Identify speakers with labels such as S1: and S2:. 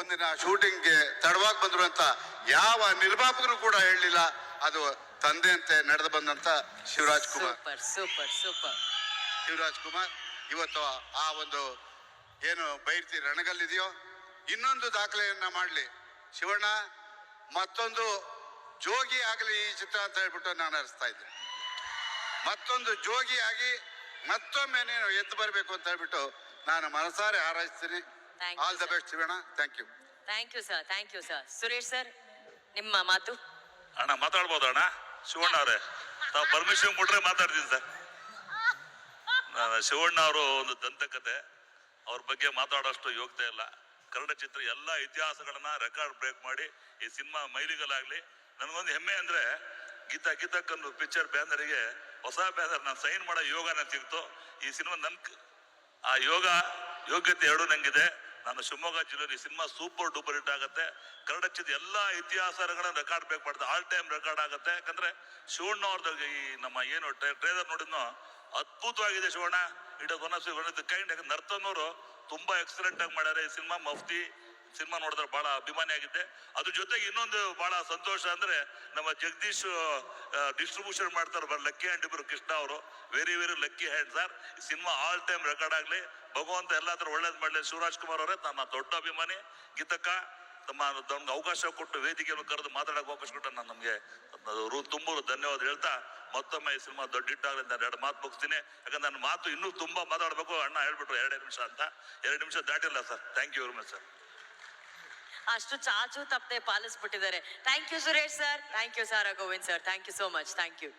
S1: ಒಂದಿನ ಶೂಟಿಂಗ್ಗೆ ತಡವಾಗಿ ಬಂದ್ರು ಅಂತ ಯಾವ ನಿರ್ಮಾಪಕರು ಕೂಡ ಹೇಳಲಿಲ್ಲ. ಅದು ತಂದೆಯಂತೆ ನಡೆದು ಬಂದಂತ ಶಿವರಾಜ್ ಕುಮಾರ್.
S2: Super super.
S1: ಶಿವರಾಜ್ ಕುಮಾರ್ ಇವತ್ತು ಆ ಒಂದು ಏನು ಬೈರ್ತಿ ರಣಗಲ್ಲಿದೆಯೋ ಇನ್ನೊಂದು ದಾಖಲೆಯನ್ನ ಮಾಡಲಿ. ಶಿವಣ್ಣ ಮತ್ತೊಂದು ಜೋಗಿ ಆಗಲಿ ಈ ಚಿತ್ರ ಅಂತ ಹೇಳ್ಬಿಟ್ಟು ನಾನು ಅರಿಸ್ತಾ ಇದ್ದೆ. ಮತ್ತೊಂದು ಜೋಗಿ ಆಗಿ ಮತ್ತೊಮ್ಮೆ ನೀನು ಎದ್ದು ಬರಬೇಕು ಅಂತ ಹೇಳ್ಬಿಟ್ಟು ನಾನು ಮನಸಾರೆ ಹಾರೈಸ್ತೀನಿ. All the best Shivanna thank you
S2: thank you sir thank you sir Suresh sir ನಿಮ್ಮ ಮಾತು?
S3: ಅಣ್ಣ ಮಾತಾಡ್ಬೋದು ಅಣ್ಣ. ಶಿವಣ್ಣ ಅವರೇ. ತಾವು ಪರ್ಮಿಷನ್ ಕೊಟ್ರೆ ಮಾತಾಡ್ತೀನಿ ಸರ್ ನಾನು ಶಿವಣ್ಣ ಅವರು ಒಂದು ದಂತಕತೆ. ಅವ್ರ ಬಗ್ಗೆ ಮಾತಾಡೋಷ್ಟು ಯೋಗ್ಯತೆ ಇಲ್ಲ. ಕನ್ನಡ ಚಿತ್ರ ಎಲ್ಲ ಇತಿಹಾಸಗಳನ್ನ ರೆಕಾರ್ಡ್ ಬ್ರೇಕ್ ಮಾಡಿ ಈ ಸಿನಿಮಾ ಮೈಲಿಗಲಾಗಲಿ ನನಗೊಂದು ಹೆಮ್ಮೆ ಅಂದ್ರೆ ಗೀತಾ ಗೀತಕ್ಕಂದು ಪಿಕ್ಚರ್ ಬ್ಯಾನರಿಗೆ ಹೊಸ ಬ್ಯಾನರ್ ನಾನು ಸೈನ್ ಮಾಡೋ ಯೋಗನ ಸಿಗ್ತು. ಈ ಸಿನಿಮಾ ನನ್ ಆ ಯೋಗ ಯೋಗ್ಯತೆ ಎರಡು ನಂಗಿದೆ. ನಾನು ಶಿವಮೊಗ್ಗ ಜಿಲ್ಲೆಯಲ್ಲಿ ಸಿನಿಮಾ ಸೂಪರ್ ಡೂಪರ್ ಹಿಟ್ ಆಗುತ್ತೆ. ಕನ್ನಡ ಚಿತ್ರ ಎಲ್ಲ ಇತಿಹಾಸಗಳ ರೆಕಾರ್ಡ್ ಬೇಕು ಮಾಡ್ತಾರೆ ಆಲ್ ಟೈಮ್ ರೆಕಾರ್ಡ್ ಆಗುತ್ತೆ. ಯಾಕಂದ್ರೆ ಶಿವಣ್ಣ ಅವ್ರದ್ದು ಈ ನಮ್ಮ ಏನು ಟ್ರೇಲರ್ ನೋಡಿದ್ನೋ, ಅದ್ಭುತವಾಗಿದೆ Shivanna. It one of one kind ಯಾಕಂದ್ರೆ ನರ್ತನವರು ತುಂಬಾ ಎಕ್ಸಲೆಂಟ್ ಆಗಿ ಮಾಡ್ಯಾರೆ. ಈ ಸಿನಿಮಾ ಮಫ್ತಿ, ಸಿನಿಮಾ ನೋಡಿದ್ರೆ ಬಹಳ ಅಭಿಮಾನಿ ಆಗಿದೆ ಅದ್ರ ಜೊತೆಗೆ ಇನ್ನೊಂದು ಬಹಳ ಸಂತೋಷ ಅಂದ್ರೆ ನಮ್ಮ ಜಗದೀಶ್ ಡಿಸ್ಟ್ರಿಬ್ಯೂಷನ್ ಮಾಡ್ತಾರೆ ಲಕ್ಕಿ ಹ್ಯಾಂಡ್ ಇಬ್ರು ಕೃಷ್ಣ ಅವರು. Very very lucky hand sir cinema all time record ಆಗ್ಲಿ. ಭಗವಂತ ಎಲ್ಲಾದ್ರೂ ಒಳ್ಳೇದು ಮಾಡಲಿ. ಶಿವರಾಜ್ ಕುಮಾರ್ ಅವರೇ ನನ್ನ ದೊಡ್ಡ ಅಭಿಮಾನಿ. ಗೀತಕ್ಕ, ತಮ್ಮ ನಮ್ಗೆ ಅವಕಾಶ ಕೊಟ್ಟು ವೇದಿಕೆಯನ್ನು ಕರೆದು ಮಾತಾಡಕ್ಕೆ ವಾಪಸ್ ಕೊಟ್ಟು ನಾನು ನಮಗೆ ತುಂಬು ಧನ್ಯವಾದ ಹೇಳ್ತಾ, ಮತ್ತೊಮ್ಮೆ ಈ ಸಿನಿಮಾ ದೊಡ್ಡ ಹಿಟ್ಟಾಗಲಿ ನಾನು ಎರಡು ಮಾತು ಮುಗಿಸ್ತೀನಿ. ಯಾಕಂದ್ರೆ ನನ್ನ ಮಾತು ಇನ್ನೂ ತುಂಬಾ ಮಾತಾಡಬೇಕು. ಅಣ್ಣ ಹೇಳ್ಬಿಟ್ರು ಎರಡೇ ನಿಮಿಷ ಅಂತ. ಎರಡು ನಿಮಿಷ ದಾಟಿಲ್ಲ sir. Thank you very much sir
S2: ಅಷ್ಟು ಚಾಚು ತಪ್ಪದೆ ಪಾಲಿಸ್ಬಿಟ್ಟಿದ್ದಾರೆ. Thank you Suresh sir thank you sir Govind sir thank you so much thank you